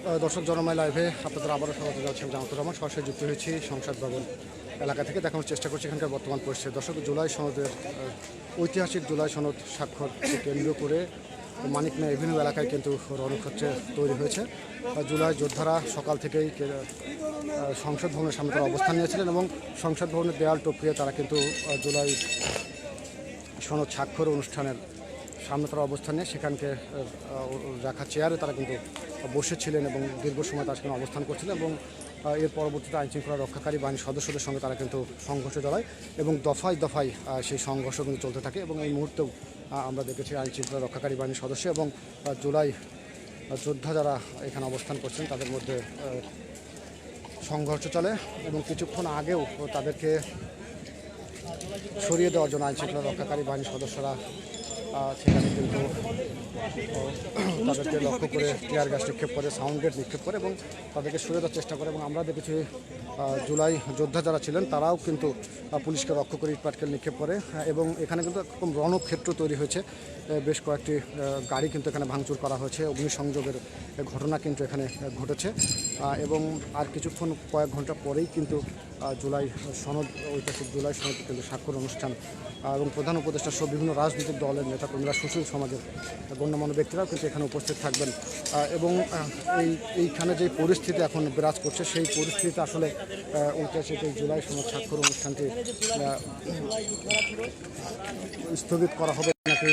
দর্শক জনময় লাইভে আপনাদের আবারও স্বাগত জানাচ্ছি আমি জামাতুর রহমান। সরাসরি যুক্ত হয়েছি সংসদ ভবন এলাকা থেকে। দেখানোর চেষ্টা করছি এখানকার বর্তমান পরিস্থিতি। দর্শক, জুলাই সনদের ঐতিহাসিক জুলাই সনদ স্বাক্ষরকে কেন্দ্র করে মানিক মেয়ে এভিনিউ এলাকায় কিন্তু রণক্ষেত্রে তৈরি হয়েছে। জুলাই যোদ্ধারা সকাল থেকেই সংসদ ভবনের সামনে তারা অবস্থান নিয়েছিলেন এবং সংসদ ভবনের দেয়াল টপকিয়ে তারা কিন্তু জুলাই সনদ স্বাক্ষর অনুষ্ঠানের সামনে তারা অবস্থান নিয়ে সেখানকে রাখা চেয়ারে তারা কিন্তু বসেছিলেন এবং দীর্ঘ সময় তারা সেখানে অবস্থান করছিলেন এবং এর পরবর্তীতে আইন শৃঙ্খলা রক্ষাকারী বাহিনীর সদস্যদের সঙ্গে তারা কিন্তু সংঘর্ষে জড়ায় এবং দফায় দফায় সেই সংঘর্ষ কিন্তু চলতে থাকে এবং এই মুহূর্তেও আমরা দেখেছি আইন শৃঙ্খলা রক্ষাকারী বাহিনীর সদস্য এবং জুলাই যোদ্ধা যারা এখানে অবস্থান করছেন তাদের মধ্যে সংঘর্ষ চলে এবং কিছুক্ষণ আগেও তাদেরকে সরিয়ে দেওয়ার জন্য আইন শৃঙ্খলা রক্ষাকারী বাহিনীর সদস্যরা সেখানে কিন্তু তাদেরকে লক্ষ্য করে টিয়ার গ্যাস নিক্ষেপ করে, সাউন্ড গেট নিক্ষেপ করে এবং তাদেরকে সরিয়ে দেওয়ার চেষ্টা করে এবং আমরা দেখেছি জুলাই যোদ্ধা যারা ছিলেন তারাও কিন্তু পুলিশকে লক্ষ্য করে ইটপাটকেল নিক্ষেপ করে এবং এখানে কিন্তু একরকম রণক্ষেত্র তৈরি হয়েছে। বেশ কয়েকটি গাড়ি কিন্তু এখানে ভাঙচুর করা হয়েছে, অগ্নিসংযোগের ঘটনা কিন্তু এখানে ঘটেছে। এবং আর কিছুক্ষণ, কয়েক ঘণ্টা পরেই কিন্তু জুলাই সনদ, ঐতিহাসিক জুলাই সনদ কিন্তু স্বাক্ষর অনুষ্ঠান এবং প্রধান উপদেষ্টা সহ বিভিন্ন রাজনৈতিক দলের নেতাকর্মীরা সুশীল সমাজের গণ্যমান্য ব্যক্তিরাও কিন্তু এখানে উপস্থিত থাকবেন। এবং এই, এইখানে যে পরিস্থিতি এখন বিরাজ করছে, সেই পরিস্থিতিতে আসলে ঐতিহাসিক এই জুলাই সনদ স্বাক্ষর অনুষ্ঠানটি স্থগিত করা হবে নাকি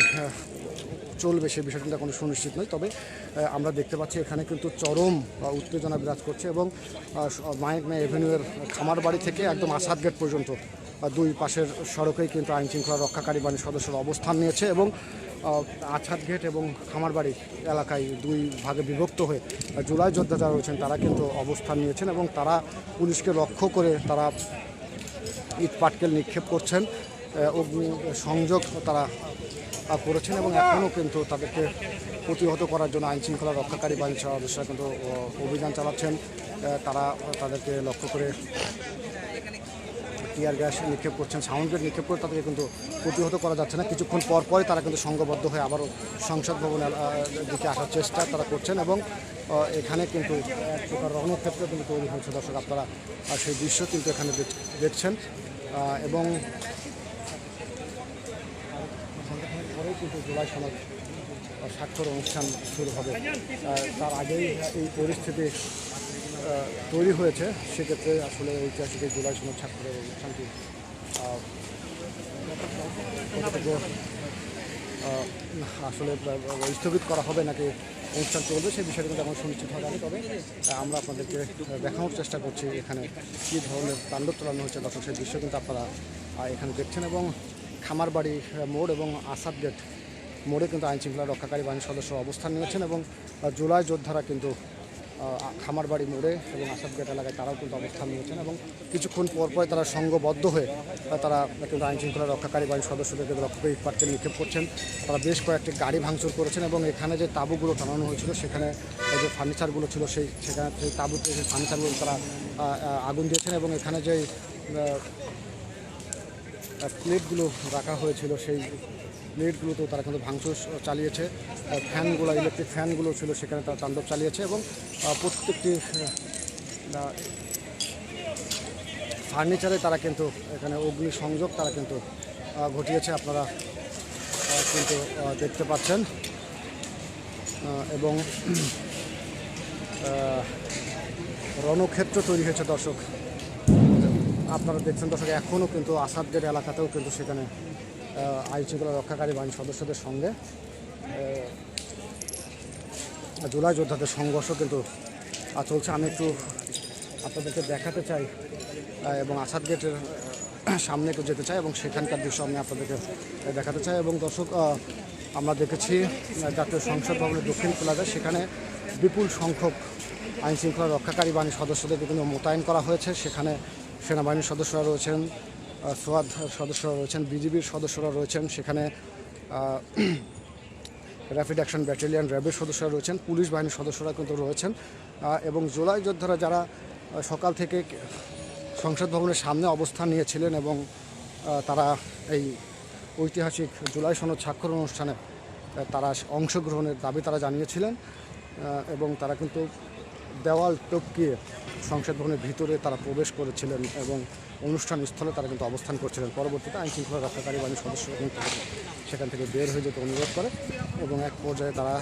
চলবে সে বিষয়টা কোনো সুনিশ্চিত নয়। তবে আমরা দেখতে পাচ্ছি এখানে কিন্তু চরম উত্তেজনা বিরাজ করছে এবং মায়ের মেয়ে এভিনিউয়ের খামার বাড়ি থেকে একদম আসাদ গেট পর্যন্ত। দুই পাশের সড়কেই কিন্তু আইন শৃঙ্খলা রক্ষাকারী বাহিনীর সদস্যরা অবস্থান নিয়েছে এবং আহ, আছাদ গেট এবং খামারবাড়ি এলাকায় দুই ভাগে বিভক্ত হয়ে জুলাই যোদ্ধা যারা রয়েছেন তারা কিন্তু অবস্থান নিয়েছেন এবং তারা পুলিশকে লক্ষ্য করে তারা ইট পাটকেল নিক্ষেপ করছেন অগ্নি সংযোগ তারা করেছেন এবং এখনও কিন্তু তাদেরকে প্রতিহত করার জন্য আইন শৃঙ্খলা রক্ষাকারী বাহিনীর সদস্যরা কিন্তু অভিযান চালাচ্ছেন তারা তাদেরকে লক্ষ্য করে টিয়ার গ্যাস নিক্ষেপ করছেন, সাউন্ড গ্রেড নিক্ষেপ করে তাদেরকে কিন্তু প্রতিহত করা যাচ্ছে না। কিছুক্ষণ পর পরই তারা কিন্তু সংঘবদ্ধ হয়ে আবারও সংসদ ভবন দিকে আসার চেষ্টা তারা করছেন এবং এখানে কিন্তু এক প্রকার রণক্ষেত্র কিন্তু তৈরি হয়েছে দর্শক, আপনারা সেই দৃশ্য কিন্তু এখানে দেখ- দেখছেন এবং পরেই কিন্তু জুলাই সনদ স্বাক্ষর অনুষ্ঠান শুরু হবে। তার আগেই এই পরিস্থিতি তৈরি হয়েছে সেক্ষেত্রে আসলে ঐতিহাসিক জুলাই আহ, কতটুকু আহ, আসলে স্থগিত করা হবে নাকি অনুষ্ঠান চলবে সেই বিষয়টা কিন্তু এখন সুনিশ্চিত হওয়া যাবে তবে আমরা আপনাদেরকে দেখানোর চেষ্টা করছি এখানে কী ধরনের তাণ্ডব চালানো হচ্ছে দর্শক সেই দৃশ্য কিন্তু আপনারা এখানে দেখছেন এবং খামারবাড়ি মোড় এবং আসাদ গেট মোড়ে কিন্তু আইন শৃঙ্খলা রক্ষাকারী বাহিনীর সদস্য অবস্থান নিয়েছেন এবং জুলাই যোদ্ধারা কিন্তু খামারবাড়ি মোড়ে এবং আসাদগেট এলাকায় তারাও কিন্তু অবস্থান নিয়েছেন এবং কিছুক্ষণ পর পর তারা সংঘবদ্ধ হয়ে তারা কিন্তু আইন শৃঙ্খলা রক্ষাকারী বাহিনীর সদস্যদেরকে লক্ষ্য করে পাটকেল নিক্ষেপ করছেন। তারা বেশ কয়েকটি গাড়ি ভাঙচুর করেছেন এবং এখানে যে তাঁবুগুলো টানানো হয়েছিল, সেখানে যে ফার্নিচারগুলো ছিল, সেই সেখানে সেই তাঁবুতে সেই ফার্নিচারগুলো তারা আগুন দিয়েছেন এবং এখানে যে প্লেটগুলো রাখা হয়েছিল, সেই প্লেটগুলোতেও তারা কিন্তু ভাঙচুর চালিয়েছে। ফ্যানগুলো, ইলেকট্রিক ফ্যানগুলো ছিল, সেখানে তারা তাণ্ডব চালিয়েছে এবং প্রত্যেকটি ফার্নিচারে তারা কিন্তু, এখানে অগ্নি সংযোগ তারা কিন্তু ঘটিয়েছে, আপনারা কিন্তু দেখতে পাচ্ছেন। এবং রণক্ষেত্র তৈরি হয়েছে, দর্শক। আপনারা দেখছেন দর্শক এখনও কিন্তু আসাদগেট এলাকাতেও কিন্তু সেখানে আইন শৃঙ্খলা রক্ষাকারী বাহিনী সদস্যদের সঙ্গে জুলাই যোদ্ধাদের সংঘর্ষ কিন্তু চলছে। আমি একটু আপনাদেরকে দেখাতে চাই এবং আসাদ গেটের সামনে একটু যেতে চাই, এবং সেখানকার দৃশ্য আমি আপনাদেরকে দেখাতে চাই। এবং দর্শক আমরা দেখেছি জাতীয় সংসদ ভবনের দক্ষিণ প্লাজায় সেখানে বিপুল সংখ্যক আইন শৃঙ্খলা রক্ষাকারী বাহিনীর সদস্যদেরকে কিন্তু মোতায়েন করা হয়েছে। সেখানে সেনাবাহিনীর সদস্যরা রয়েছেন সোয়াদ সদস্যরা রয়েছেন, বিজিবির সদস্যরা রয়েছেন, সেখানে র্যাপিড অ্যাকশন ব্যাটালিয়ন র্যাবের সদস্যরা রয়েছেন, পুলিশ বাহিনীর সদস্যরা কিন্তু রয়েছেন এবং জুলাই যোদ্ধারা যারা সকাল থেকে সংসদ ভবনের সামনে অবস্থান নিয়েছিলেন এবং তারা এই ঐতিহাসিক জুলাই সনদ স্বাক্ষর অনুষ্ঠানে তারা অংশগ্রহণের দাবি তারা জানিয়েছিলেন এবং তারা কিন্তু দেওয়াল টপকিয়ে সংসদ ভবনের ভিতরে তারা প্রবেশ করেছিলেন এবং অনুষ্ঠান স্থলে তারা কিন্তু অবস্থান করছিলেন। পরবর্তীতে আইন শৃঙ্খলা রক্ষাকারী বাহিনীর সদস্য কিন্তু সেখান থেকে বের হয়ে যেতে অনুরোধ করে এবং এক পর্যায়ে তারা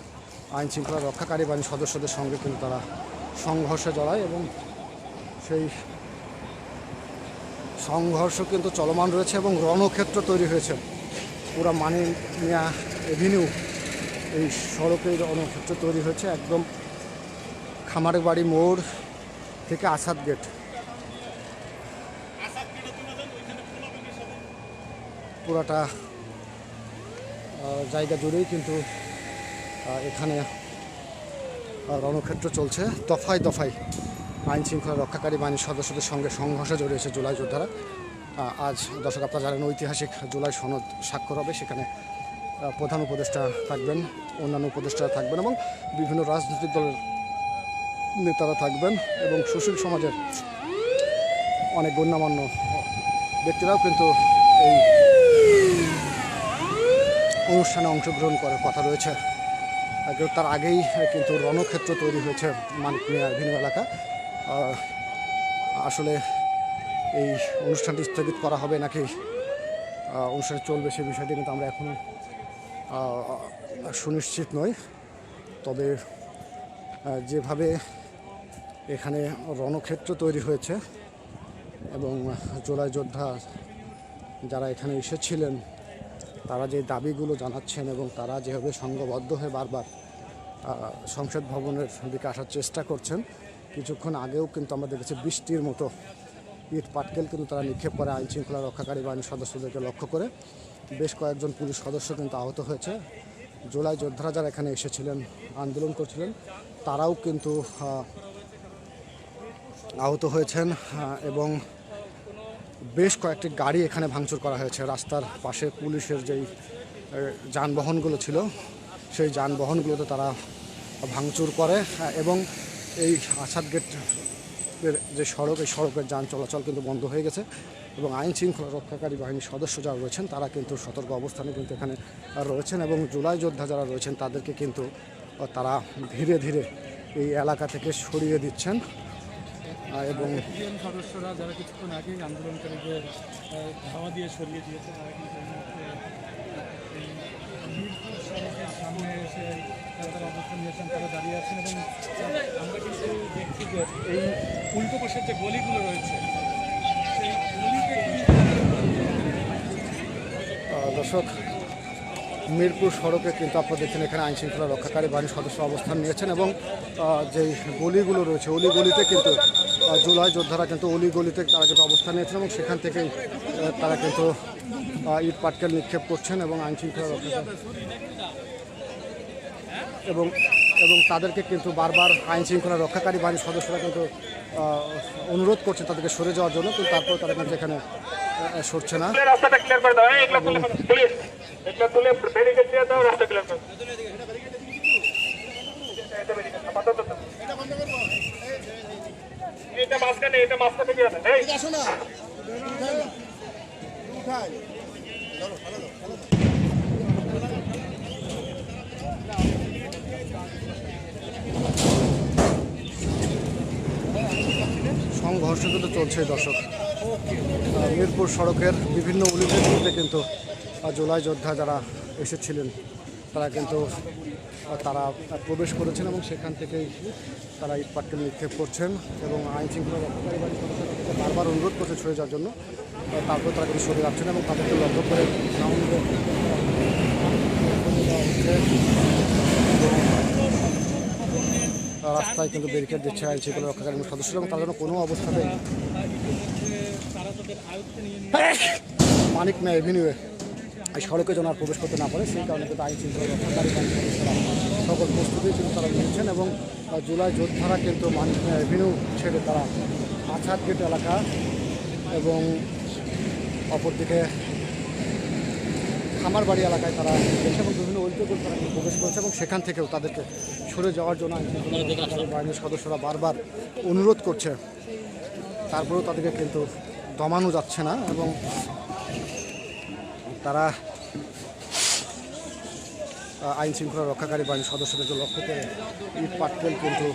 আইন শৃঙ্খলা রক্ষাকারী বাহিনীর সদস্যদের সঙ্গে কিন্তু তারা সংঘর্ষে জড়ায় এবং সেই সংঘর্ষ কিন্তু চলমান রয়েছে এবং রণক্ষেত্র তৈরি হয়েছে। পুরা মানে মিয়া এভিনিউ এই সড়কে রণক্ষেত্র তৈরি হয়েছে। একদম খামারের বাড়ি মোড় থেকে আসাদ গেট। পুরাটা জায়গা জুড়েই কিন্তু এখানে রণক্ষেত্র চলছে। দফায় দফায় আইন শৃঙ্খলা রক্ষাকারী বাহিনীর সদস্যদের সঙ্গে সংঘর্ষে জড়িয়েছে জুলাই যোদ্ধারা। আজ দর্শক আপনারা জানেন, ঐতিহাসিক জুলাই সনদ স্বাক্ষর হবে। সেখানে প্রধান উপদেষ্টা থাকবেন, অন্যান্য উপদেষ্টারা থাকবেন এবং বিভিন্ন রাজনৈতিক দলের নেতারা থাকবেন এবং সুশীল সমাজের অনেক গণ্যমান্য ব্যক্তিরাও কিন্তু এই অনুষ্ঠানে অংশগ্রহণ করার কথা রয়েছে। তার আগেই কিন্তু রণক্ষেত্র তৈরি হয়েছে মানিক ভিন্ন এলাকা। আসলে এই অনুষ্ঠানটি স্থগিত করা হবে নাকি অনুষ্ঠান চলবে সেই বিষয়টি কিন্তু আমরা এখনও সুনিশ্চিত নই। তবে যেভাবে এখানে রণক্ষেত্র তৈরি হয়েছে এবং জোলাই যোদ্ধা যারা এখানে এসেছিলেন, তারা যে দাবিগুলো জানাচ্ছেন এবং তারা যেভাবে সংঘবদ্ধ হয়ে বারবার সংসদ ভবনের দিকে আসার চেষ্টা করছেন, কিছুক্ষণ আগেও কিন্তু আমরা দেখেছি বৃষ্টির মতো ইট পাটকেল কিন্তু তারা নিক্ষেপ করে আইন শৃঙ্খলা রক্ষাকারী বাহিনীর সদস্যদেরকে লক্ষ্য করে। বেশ কয়েকজন পুলিশ সদস্য কিন্তু আহত হয়েছে। জোলাই যোদ্ধারা যারা এখানে এসেছিলেন, আন্দোলন করছিলেন, তারাও কিন্তু আহত হয়েছেন এবং বেশ কয়েকটি গাড়ি এখানে ভাঙচুর করা হয়েছে। রাস্তার পাশে পুলিশের যেই যানবাহনগুলো ছিল, সেই যানবাহনগুলোতে তারা ভাঙচুর করে এবং এই আসাদ গেটের যে সড়ক, এই সড়কের যান চলাচল কিন্তু বন্ধ হয়ে গেছে, এবং আইন শৃঙ্খলা রক্ষাকারী বাহিনীর সদস্য যারা রয়েছেন, তারা কিন্তু সতর্ক অবস্থানে কিন্তু এখানে রয়েছেন, এবং জুলাই যোদ্ধা যারা রয়েছেন, তাদেরকে কিন্তু তারা ধীরে ধীরে এই এলাকা থেকে সরিয়ে দিচ্ছেন। এবং সদস্যরা যারা কিছুক্ষণ আগেই আন্দোলনকারীদের ধাওয়া দিয়ে সরিয়ে দিয়েছে তারা কিন্তু সামনে এসে তারা তারা অবস্থান নিয়েছেন তারা দাঁড়িয়ে আছেন এবং আমরা কিন্তু দেখছি যে এই উল্টো পাশের যে গলিগুলো রয়েছে সেই গলিতে দর্শক মিরপুর সড়কে কিন্তু আপনারা দেখছেন এখানে আইন শৃঙ্খলা রক্ষাকারী বাহিনীর সদস্য অবস্থান নিয়েছেন এবং যেই গলিগুলো রয়েছে অলি গলিতে কিন্তু জুলাই যোদ্ধারা কিন্তু অলি গলিতে তারা কিন্তু অবস্থান নিয়েছেন এবং সেখান থেকেই তারা কিন্তু ইট পাটকেল নিক্ষেপ করছেন এবং আইন শৃঙ্খলা রক্ষা এবং এবং তাদেরকে কিন্তু বারবার আইন শৃঙ্খলা রক্ষাকারী বাহিনীর সদস্যরা কিন্তু অনুরোধ করছেন তাদেরকে সরে যাওয়ার জন্য। কিন্তু তারপর তারা কিন্তু এখানে সরছে না। রাস্তাটা ক্লিয়ার করে দাও। এগুলো তুলে ফেলো, এগুলো তুলে ব্যারিকেড দিয়ে দাও রাস্তা ক্লিয়ার করে এটা সংঘর্ষ কিন্তু চলছে দর্শক। মিরপুর সড়কের বিভিন্ন উলিগুলিতে কিন্তু আহ, জুলাই যোদ্ধা যারা এসেছিলেন তারা কিন্তু তারা প্রবেশ করেছেন এবং সেখান থেকেই তারা ইট পাটকেল নিক্ষেপ করছেন এবং আইন শৃঙ্খলা রক্ষাকারী সদস্যরা বারবার অনুরোধ করছে সরে যাওয়ার জন্য। তারপর তারা কিন্তু সরে যাচ্ছেন এবং তাদেরকে লক্ষ্য করে রাস্তায় কিন্তু ব্যারিকেড দিচ্ছে আইন শৃঙ্খলা রক্ষাকারী সদস্য এবং তার জন্য কোনো অবস্থাতে মানিক না এভিনিউয়ে এই সড়কে যেন আর প্রবেশ করতে না পারে, সেই কারণে কিন্তু আইন শৃঙ্খলা সকল প্রস্তুতি কিন্তু তারা নিয়েছেন এবং জুলাই যোদ্ধারা কিন্তু মানিক না এভিনিউ ছেড়ে তারা আছাদ গেট এলাকা এবং অপরদিকে খামার বাড়ি এলাকায় তারা গেছে এবং বিভিন্ন ঐক্যগুলো তারা প্রবেশ করেছে এবং সেখান থেকেও তাদেরকে সরে যাওয়ার জন্য বাহিনীর সদস্যরা বারবার অনুরোধ করছে। তারপরেও তাদেরকে কিন্তু দমানো যাচ্ছে না এবং তারা আইন শৃঙ্খলা রক্ষাকারী বাহিনীর সদস্যদেরকে লক্ষ্য করে ইট পাটকেল কিন্তু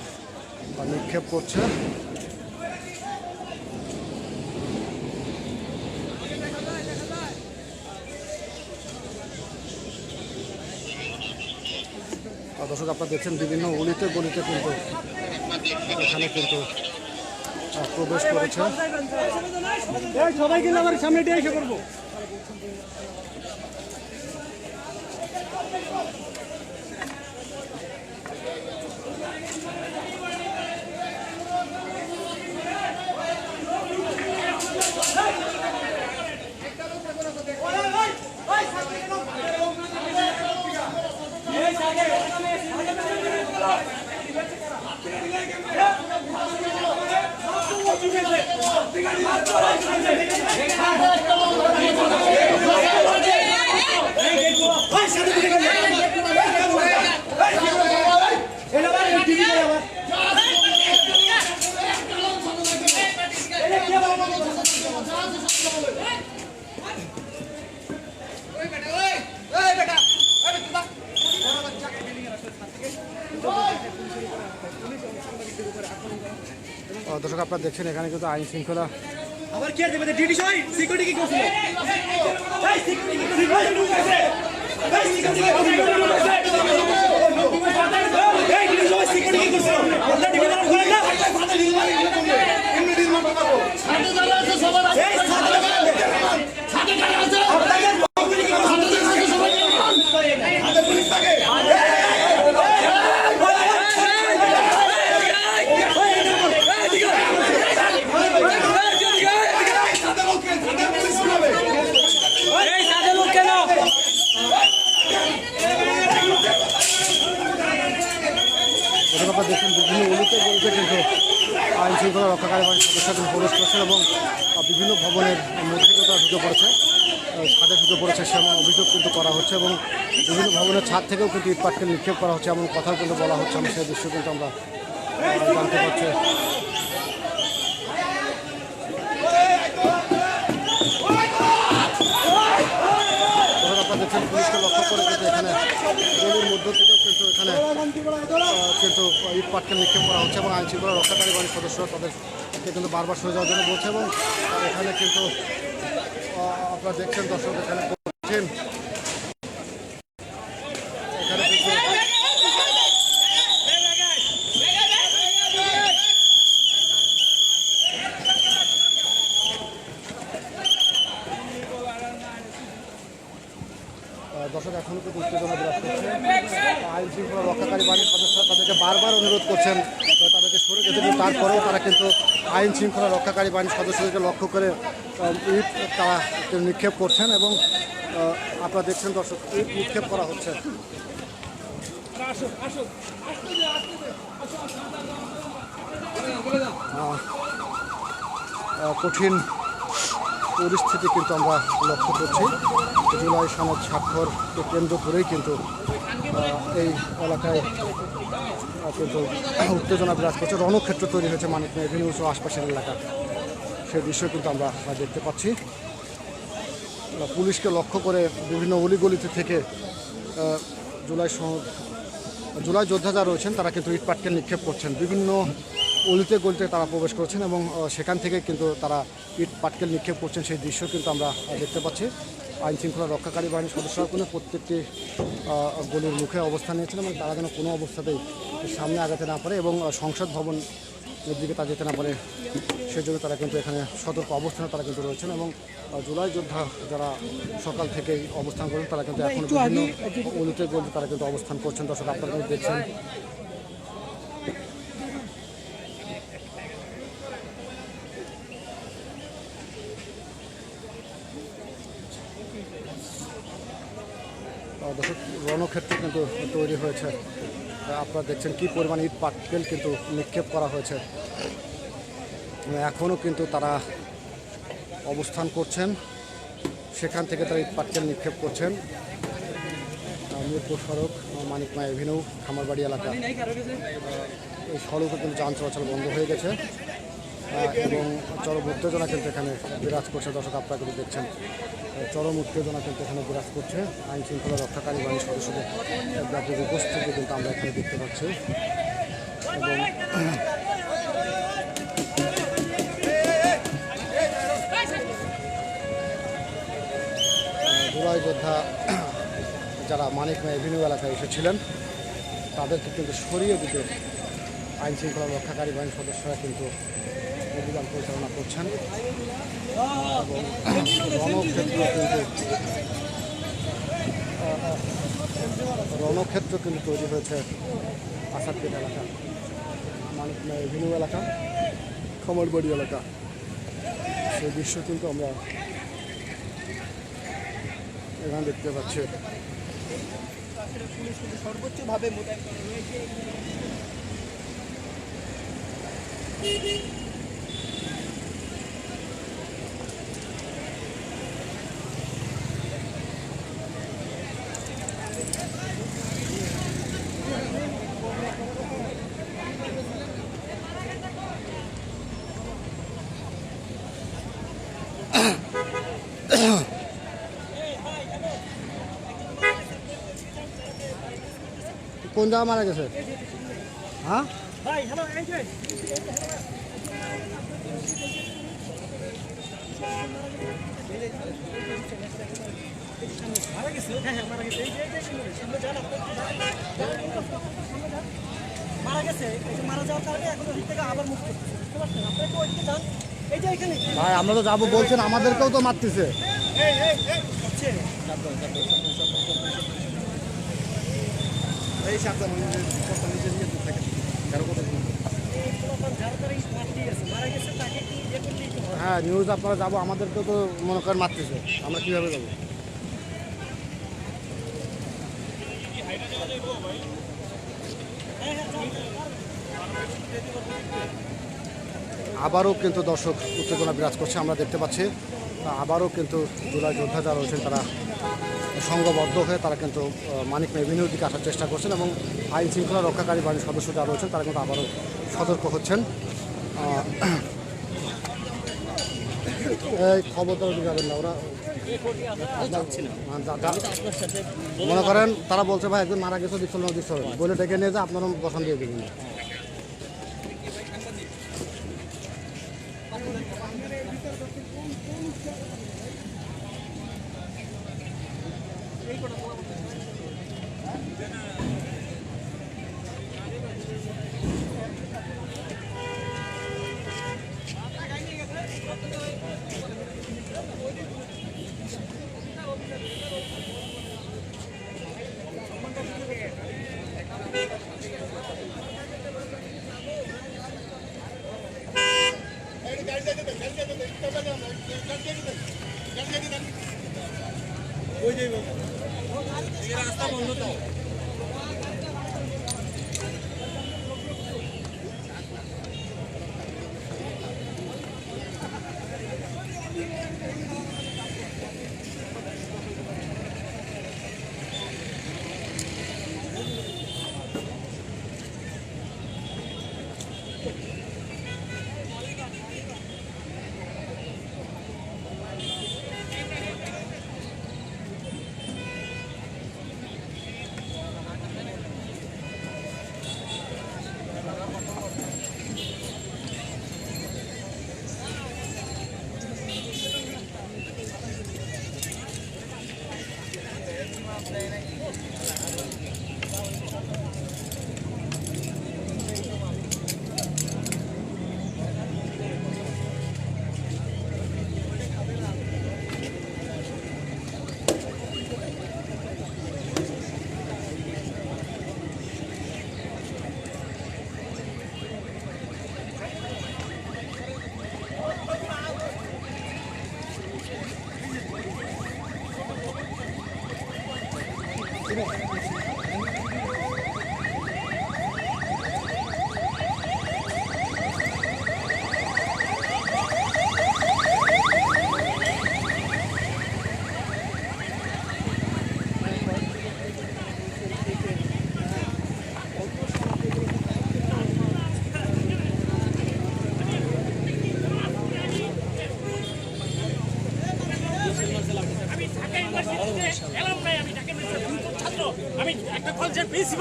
নিক্ষেপ করছে। দর্শক, আপনারা দেখছেন বিভিন্ন অলিতে গলিতে কিন্তু এখানে কিন্তু প্রবেশ করেছে। সবাইকে সামনে দিয়ে করব দর্শক আপনারা দেখছেন এখানে কিন্তু আইন শৃঙ্খলা আবার কি আছে ডিউটি সবাই? সিকিউরিটি কি করছিল? এই সিকিউরিটি কি করছিল? এই সিকিউরিটি কি করছিল? এই ডিউটি সবাই সিকিউরিটি কি করছিল? আপনারা ডিউটি নাম করেন না। সবার দর্শক আপনারা দেখছেন বিভিন্ন অলিতে গলিতে কিন্তু আইন শৃঙ্খলা রক্ষাকারী বাহিনীর সদস্য কিন্তু প্রবেশ করছেন এবং আহ, বিভিন্ন ভবনের মধ্যে কিন্তু তারা ঢুকে পড়েছে আহ, ছাদে ঢুকে পড়েছে সেমন অভিযোগ কিন্তু করা হচ্ছে এবং বিভিন্ন ভবনের ছাদ থেকেও কিন্তু ইট পাটকেল নিক্ষেপ করা হচ্ছে, এমন কথাও কিন্তু বলা হচ্ছে, আমি সেই দৃশ্য কিন্তু আমরা জানতে পারছি। দেখছেন, পুলিশকে লক্ষ্য করে কিন্তু এখানে গলির মধ্য থেকেও কিন্তু এখানে কিন্তু ইট পাটকেল নিক্ষেপ করা হচ্ছে এবং আইন শৃঙ্খলা রক্ষাকারী বাহিনীর সদস্যরা তাদেরকে কিন্তু বারবার সরে যাওয়ার জন্য বলছে এবং এখানে কিন্তু আপনারা দেখছেন, দর্শক এখানে কিন্তু আহ, দর্শক এখনও কিন্তু উত্তেজনা বিরাজ করছে আইন শৃঙ্খলা রক্ষাকারী বাহিনীর সদস্যরা তাদেরকে বারবার অনুরোধ করছেন আহ, তাদেরকে সরে যেতে কিন্তু তারপরেও তারা কিন্তু আইন রক্ষাকারী বাহিনীর সদস্যদেরকে লক্ষ্য করে ইট তারা নিক্ষেপ করছেন এবং আপনারা দেখছেন দর্শক, ইট নিক্ষেপ করা হচ্ছে। কঠিন পরিস্থিতি কিন্তু আমরা লক্ষ্য করছি। জুলাই সনদ স্বাক্ষরকে কেন্দ্র করেই কিন্তু এই এলাকায় কিন্তু উত্তেজনা বিরাজ করছে। রণক্ষেত্র তৈরি হয়েছে মানিক এভিনিউ সহ আশপাশের এলাকা। সেই দৃশ্য কিন্তু আমরা দেখতে পাচ্ছি। পুলিশকে লক্ষ্য করে বিভিন্ন অলিগলিতে থেকে জুলাই জুলাই যোদ্ধা যারা রয়েছেন, তারা কিন্তু ইট পাটকেল নিক্ষেপ করছেন। বিভিন্ন অলিতে গলিতে তারা প্রবেশ করছেন এবং সেখান থেকে কিন্তু তারা ইট পাটকেল নিক্ষেপ করছেন সেই দৃশ্য কিন্তু আমরা দেখতে পাচ্ছি। আইন শৃঙ্খলা রক্ষাকারী বাহিনীর সদস্যরা কিন্তু প্রত্যেকটি গলির মুখে অবস্থান নিয়েছেন এবং তারা যেন কোনো অবস্থাতেই সামনে আগাতে না পারে এবং সংসদ ভবন দিকে তারা যেতে না পারে। সেই জন্য তারা কিন্তু এখানে সতর্ক অবস্থানে তারা কিন্তু রয়েছেন এবং জুলাই যোদ্ধা যারা সকাল থেকেই অবস্থান করেন তারা কিন্তু এখন বিভিন্ন অলিতে গলিতে তারা কিন্তু অবস্থান করছেন। দর্শক আপনারা কিন্তু দেখছেন। দর্শক রণক্ষেত্র কিন্তু তৈরি হয়েছে। আপনারা দেখছেন কি পরিমাণ ইট পাটকেল কিন্তু নিক্ষেপ করা হয়েছে। এখনও কিন্তু তারা অবস্থান করছেন। সেখান থেকে তারা ইট পাটকেল নিক্ষেপ করছেন। মিরপুর সড়ক মানিকমা এভিনিউ খামারবাড়ি এলাকা। এই সড়কে কিন্তু যান চলাচল বন্ধ হয়ে গেছে। এবং চরম উত্তেজনা কিন্তু এখানে বিরাজ করছে, দর্শক আপনারা কিন্তু দেখছেন। চরম উত্তেজনা কিন্তু এখানে বিরাজ করছে। আইন শৃঙ্খলা রক্ষাকারী বাহিনীর সদস্যদের ব্যাপক উপস্থিতি কিন্তু আমরা এখানে দেখতে পাচ্ছি। এবং যারা মানিক এভিনিউ এলাকায় এসেছিলেন, তাদেরকে কিন্তু সরিয়ে দিতে আইন শৃঙ্খলা রক্ষাকারী বাহিনীর সদস্যরা কিন্তু অভিযান পরিচালনা করছেন। রণক্ষেত্র কিন্তু রণক্ষেত্র কিন্তু তৈরি হয়েছে আসাদগেট এলাকা, মানিক এভিনিউ এলাকা খমরবাড়ি এলাকা। সেই দৃশ্য কিন্তু আমরা এখানে দেখতে পাচ্ছি। পুলিশ কিন্তু সর্বোচ্চভাবে মোতায়েন করা রয়েছে কোন জায়গা মারা গেছে হ্যাঁ মারা গেছে হ্যাঁ হ্যাঁ মারা যাওয়ার কারণে এখন থেকে আবার বুঝতে পারছেন আপনি একটু ওইদিকে যান এই যে এখানে ভাই আমরা তো যাব বলছেন আমাদেরকেও তো মারতেছে এই এই এই হচ্ছে এই হয়। নিউজ আপনারা যাব আমাদেরকেও তো মনে করেন মারতেছে। আমরা কীভাবে যাব? আবারও কিন্তু দর্শক উত্তেজনা বিরাজ করছে, আমরা দেখতে পাচ্ছি। আবারও কিন্তু জুলাই যোদ্ধা যারা রয়েছেন, তারা সংঘবদ্ধ হয়ে তারা কিন্তু মানিক এভিনিউর দিকে আসার চেষ্টা করছেন এবং আইন শৃঙ্খলা রক্ষাকারী বাহিনীর সদস্য যারা রয়েছেন, তারা কিন্তু আবারও সতর্ক হচ্ছেন। এই না ওরা। মনে করেন, তারা বলছে, ভাই, একজন মারা গেছে দিচ্ছিল দিচ্ছ বলে ডেকে নিয়ে যা আপনারা বসান দিয়ে দেবেন। আমি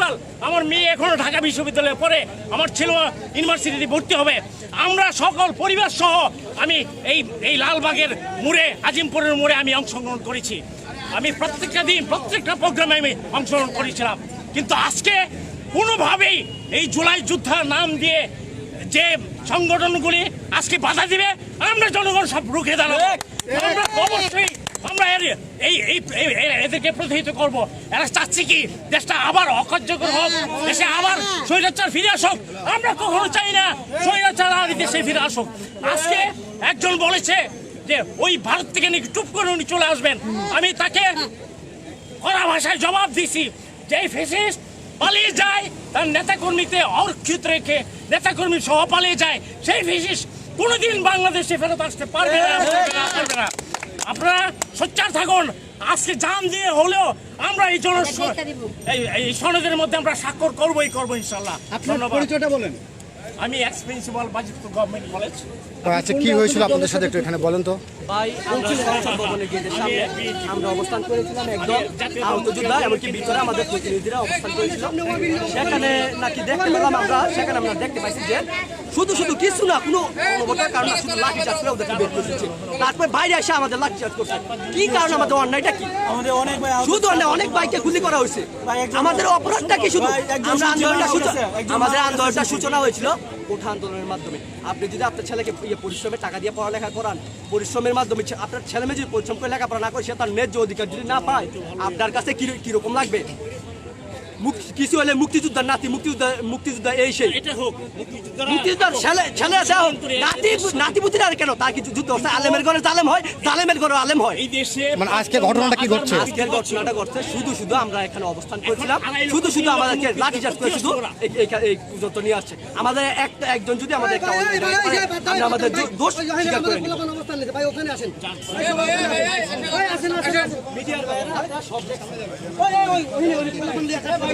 কলেজের আমার মেয়ে এখনও ঢাকা বিশ্ববিদ্যালয়ে পড়ে আমার ছেলে ইউনিভার্সিটিতে ভর্তি হবে। আমরা সকল পরিবার সহ আমি এই এই লালবাগের মোড়ে আজিমপুরের মোড়ে আমি অংশগ্রহণ করেছি। আমি প্রত্যেকটা দিন প্রত্যেকটা প্রোগ্রামে আমি অংশগ্রহণ করেছিলাম। কিন্তু আজকে কোনোভাবেই এই জুলাই যোদ্ধার নাম দিয়ে যে সংগঠনগুলি আজকে বাধা দিবে আমরা জনগণ সব রুখে দাঁড়াবো। আমরা অবশ্যই একজন বলেছে যে, ওই ভারত থেকে নাকি টুপ করে উনি চলে আসবেন। আমি তাকে কড়া ভাষায় জবাব দিছি যে ফেসিস্ট পালিয়ে যায়, তার নেতাকর্মীতে অরক্ষিত রেখে নেতাকর্মী সহ পালিয়ে যায়। সেই ফেসিস্ট কোনোদিন বাংলাদেশে ফেরত আসতে পারবে না। আপনারা সোচ্চার থাকুন। আজকে জান দিয়ে হলেও আমরা এই জন এই- সনদের মধ্যে আমরা স্বাক্ষর করবোই করব ইনশাল্লাহ। ধন্যবাদ। পরিচয়টা বলেন। আমি ex principal Bajitpur government college আচ্ছা কি হয়েছিল আপনাদের সাথে একটু এখানে বলেন তো। ভাই আমরা সংসদ সামনে আমরা অবস্থান করেছিলাম একদম আহত এমনকি ভিতরে আমাদের প্রতিনিধিরা অবস্থান করেছিল। সেখানে নাকি দেখতে পেলাম আমরা সেখানে আমরা দেখতে পাইছি যে শুধু শুধু কিছু না কোনো অনবতার কারণ শুধু লাঠি চার্জ করে ওদেরকে বের করে দিচ্ছে তারপর বাইরে এসে আমাদের লাঠি চার্জ করছে। কি কারণ আমাদের অন্যায়টা কি? আমাদের অনেক ভাই শুধু অনেক বাইকে গুলি করা হয়েছে। আমাদের অপরাধটা কি শুধু? আমরা আন্দোলনটা সূচনা আমাদের আন্দোলনটা সূচনা হয়েছিল ওঠা আন্দোলনের মাধ্যমে। আপনি যদি আপনার ছেলেকে পরিশ্রমে টাকা দিয়ে পড়ালেখা করান পরিশ্রমের মাধ্যমে আপনার ছেলে মেয়ে যদি পরিশ্রম করে লেখাপড়া না করে সে তার ন্যায্য অধিকার যদি না পায় আপনার কাছে কি কীরকম লাগবে? কিছু হলে মুক্তিযোদ্ধার নাতি মুক্তিযোদ্ধা মুক্তিযোদ্ধা এই সেই এটা হোক মুক্তিযোদ্ধারা ছেলে ছেলে আছে এখন। নাতি নাতি পুতির আর কেন তার কিছু যুদ্ধ হচ্ছে আলেমের ঘরে জালেম হয় জালেমের ঘরে আলেম হয় এই দেশে মানে আজকে ঘটনাটা কি ঘটছে আজকের ঘটনাটা ঘটছে শুধু শুধু আমরা এখানে অবস্থান করছিলাম শুধু শুধু আমাদেরকে লাঠি চার্জ করে শুধু এই- এই এই নিয়ে আসছে আমাদের একটা একজন যদি আমাদের একটা আমরা আমাদের দোষ স্বীকার করে ভাই ওখানে আসেন ভাই আসেন আসেন আসেন মিডিয়ার ভাইরা সব ওই ওই ওই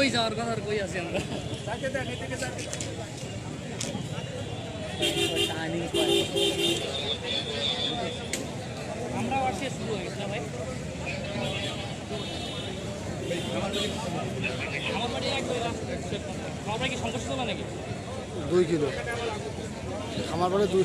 কই যাওয়ার কথা আর কই আছি আমরা. আমরাও আসছি শুরু হয়ে গেছে না ভাই? আমার বাড়ি এক আমার বাড়ি কি সংঘর্ষ নাকি? দুই কিলো। আমার বাড়ি দুই।